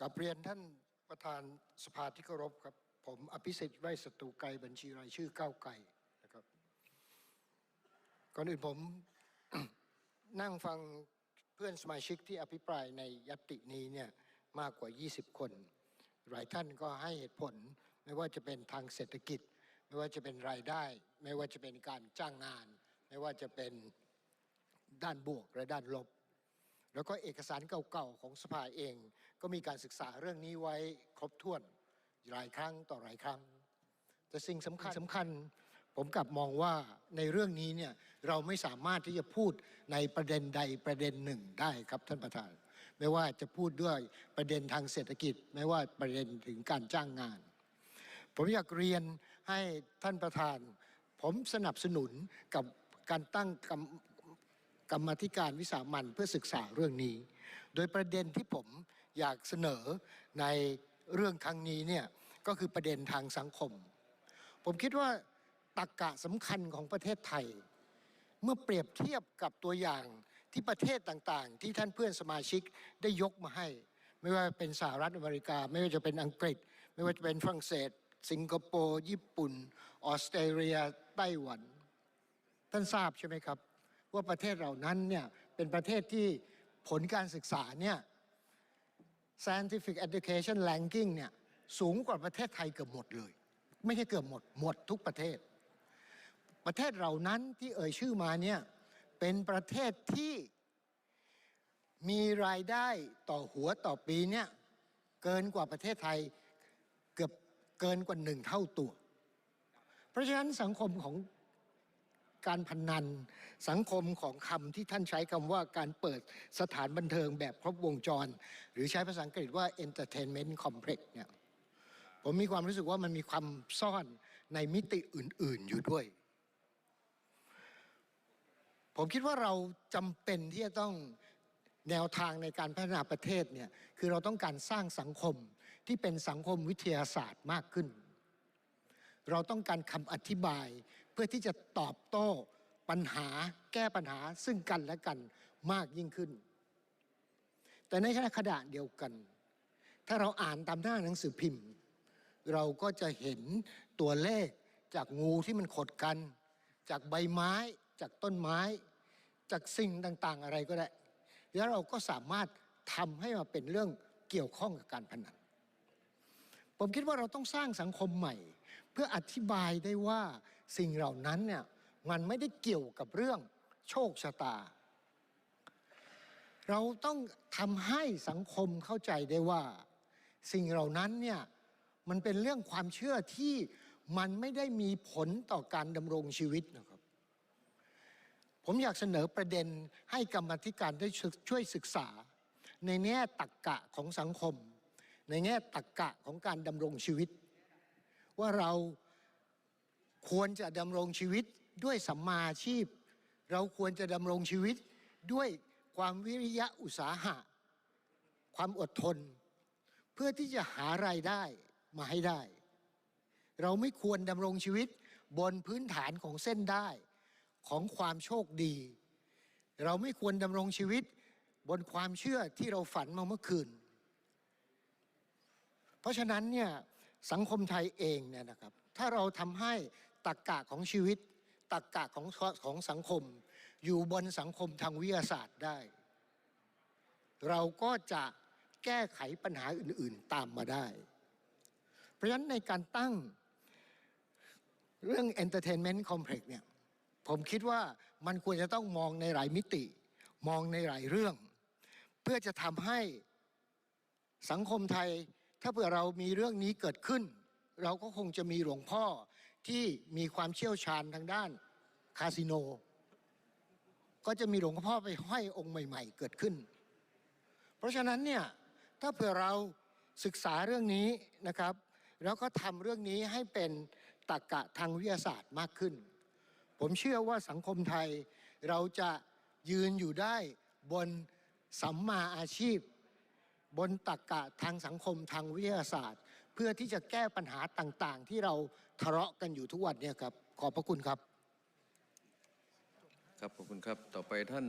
กับเรียนท่านประธานสภาที่เคารพครับ ผมอภิสิทธิ์ไร่ศัตรูไกรบัญชีรายชื่อก้าวไกลนะครับ ก่อนอื่นผมนั่งฟังเพื่อนสมาชิกที่อภิปรายในยตตินี้เนี่ยมากกว่า 20 คน หลายท่านก็ให้เหตุผลไม่ว่าจะเป็นทางเศรษฐกิจ ไม่ว่าจะเป็นรายได้ ไม่ว่าจะเป็นการจ้างงาน ไม่ว่าจะเป็นด้านบวกและด้านลบ แล้วก็เอกสารเก่าๆของสภาเอง ก็มีการศึกษาเรื่องนี้ไว้ครบถ้วนหลายครั้งต่อหลายครั้งแต่สิ่งสำคัญสำคัญผมกลับมองว่าในเรื่องนี้เนี่ยเราไม่สามารถที่จะพูดในประเด็นใดประเด็นหนึ่งได้ครับท่านประธาน ไม่ว่าจะพูดด้วยประเด็นทางเศรษฐกิจ ไม่ว่าประเด็นถึงการจ้างงาน ผมอยากเรียนให้ท่านประธาน ผมสนับสนุนกับการตั้ง กรรมธิการวิสามันเพื่อศึกษาเรื่องนี้ โดยประเด็นที่ผมอยากเสนอในเรื่องครั้งนี้เนี่ยก็คือประเด็นทางสังคม ผมคิดว่าตักกะสำคัญของประเทศไทย เมื่อเปรียบเทียบกับตัวอย่างที่ประเทศต่างๆ ที่ท่านเพื่อนสมาชิกได้ยกมาให้ ไม่ว่าเป็นสหรัฐอเมริกา ไม่ว่าจะเป็นอังกฤษ ไม่ว่าจะเป็นฝรั่งเศส สิงคโปร์ ญี่ปุ่น ออสเตรเลียไต้หวัน ท่านทราบใช่ไหมครับ ว่าประเทศเหล่านั้นเนี่ยเป็นประเทศที่ผลการศึกษาเนี่ย scientific education ranking เนี่ยสูงกว่าประเทศไทยเกือบหมดเลย ไม่ใช่เกือบหมด หมดทุกประเทศ ประเทศเหล่านั้นที่เอ่ยชื่อมาเนี่ยเป็นประเทศที่มีรายได้ต่อหัวต่อปีเนี่ยเกินกว่าประเทศไทยเกือบเกินกว่าหนึ่งเท่าตัว เพราะฉะนั้นสังคมของ การพนัน สังคมของคำที่ท่านใช้คำว่าการเปิดสถานบันเทิงแบบครบวงจร หรือใช้ภาษาอังกฤษว่า entertainment complex เนี่ยผมมีความรู้สึกว่ามันมีความซ่อนในมิติอื่น ๆอยู่ด้วย ผมคิดว่าเราจำเป็นที่จะต้องแนวทางในการพัฒนาประเทศเนี่ยคือเราต้องการสร้างสังคมที่เป็นสังคมวิทยาศาสตร์มากขึ้น เราต้องการคำอธิบาย เพื่อที่จะตอบโต้ปัญหาแก้ปัญหาซึ่งกันและกันมากยิ่งขึ้น แต่ในขณะเดียวกัน ถ้าเราอ่านตามหน้าหนังสือพิมพ์ เราก็จะเห็นตัวเลขจากงูที่มันขดกัน จากใบไม้จากต้นไม้ จากสิ่งต่างๆอะไรก็ได้ แล้วเราก็สามารถทำให้มาเป็นเรื่องเกี่ยวข้องกับการพนันผมคิดว่าเราต้องสร้างสังคมใหม่ เพื่ออธิบายได้ว่า สิ่งเหล่านั้นเนี่ยมันไม่ได้เกี่ยวกับเรื่องโชคชะตา เราต้องทำให้สังคมเข้าใจได้ว่า สิ่งเหล่านั้นเนี่ยมันเป็นเรื่องความเชื่อที่มันไม่ได้มีผลต่อการดำรงชีวิตนะครับ ผมอยากเสนอประเด็นให้กรรมธิการได้ช่วยศึกษา ในแง่ตักกะของสังคม ในแง่ตักกะของการดำรงชีวิต ว่าเรา ควรจะดำรงชีวิตด้วยสัมมาอาชีพ เราควรจะดำรงชีวิตด้วยความวิริยะอุตสาหะ ความอดทน เพื่อที่จะหารายได้มาให้ได้ เราไม่ควรดำรงชีวิตบนพื้นฐานของเส้นได้ของความโชคดี เราไม่ควรดำรงชีวิตบนความเชื่อที่เราฝันมาเมื่อคืน เพราะฉะนั้นเนี่ยสังคมไทยเองเนี่ยนะครับ ถ้าเราทำให้ ตักกะของชีวิตตักกะของของสังคม อยู่บนสังคมทางวิทยาศาสตร์ได้ เราก็จะแก้ไขปัญหาอื่น ๆ ตามมาได้ เพราะฉะนั้นในการตั้งเรื่อง entertainment complex เนี่ยผมคิดว่ามันควรจะต้องมองในหลายมิติ มองในหลายเรื่อง เพื่อจะทำให้สังคมไทย ถ้าเผื่อเรามีเรื่องนี้เกิดขึ้น เราก็คงจะมีหลวงพ่อ ที่มีความเชี่ยวชาญทางด้านคาสิโน ก็จะมีหลวงพ่อไปห้อยองค์ใหม่ ๆ เกิดขึ้น เพราะฉะนั้นเนี่ยถ้าเผื่อเราศึกษาเรื่องนี้นะครับ แล้วก็ทำเรื่องนี้ให้เป็นตรรกะทางวิทยาศาสตร์มากขึ้น ผมเชื่อว่าสังคมไทยเราจะยืนอยู่ได้บนสัมมาอาชีพ บนตรรกะทางสังคมทางวิทยาศาสตร์ เพื่อที่จะแก้ปัญหาต่างๆ ที่เราทะเลาะกันอยู่ทุกวันเนี่ยครับขอบพระคุณครับ ครับขอบคุณครับต่อไปท่าน